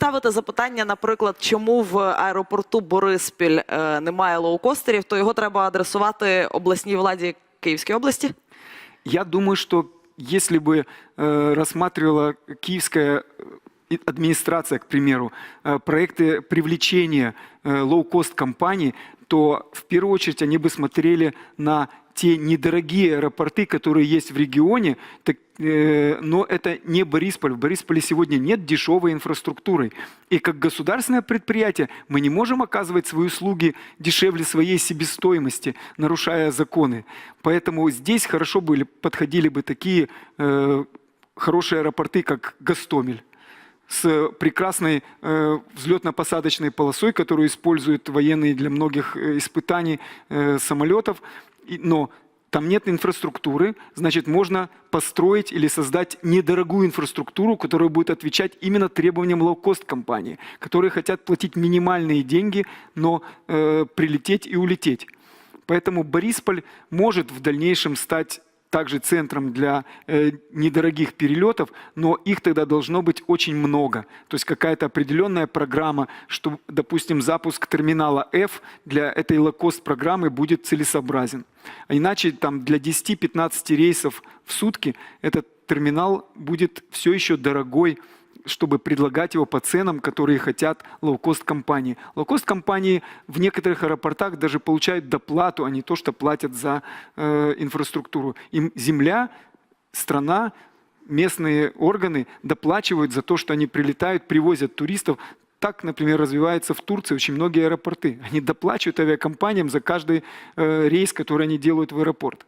ставите запитання, наприклад, чому в аеропорту Бориспіль е, немає лоукостерів, то його треба адресувати обласній владі Київської області. Я думаю, что если бы э, рассматривала киевская э, и- администрация, к примеру, э, проекты привлечения э, лоу-кост компаний, то в первую очередь они бы смотрели на те недорогие аэропорты, которые есть в регионе, так, э, но это не Борисполь. В Борисполе сегодня нет дешевой инфраструктуры. И как государственное предприятие мы не можем оказывать свои услуги дешевле своей себестоимости, нарушая законы. Поэтому здесь хорошо были, подходили бы такие э, хорошие аэропорты, как Гастомель с прекрасной э, взлетно-посадочной полосой, которую используют военные для многих э, испытаний э, самолетов. Но там нет инфраструктуры, значит, можно построить или создать недорогую инфраструктуру, которая будет отвечать именно требованиям лоукост компании, которые хотят платить минимальные деньги, но э, прилететь и улететь. Поэтому Борисполь может в дальнейшем стать также центром для э, недорогих перелетов, но их тогда должно быть очень много. То есть какая-то определенная программа, что, допустим, запуск терминала F для этой локост программы будет целесообразен. А иначе там для 10-15 рейсов в сутки этот терминал будет все еще дорогой, чтобы предлагать его по ценам, которые хотят лоукост компании. Лоукост компании в некоторых аэропортах даже получают доплату, а не то, что платят за э, инфраструктуру. Им земля, страна, местные органы доплачивают за то, что они прилетают, привозят туристов. Так, например, развивается в Турции очень многие аэропорты. Они доплачивают авиакомпаниям за каждый э, рейс, который они делают в аэропорт.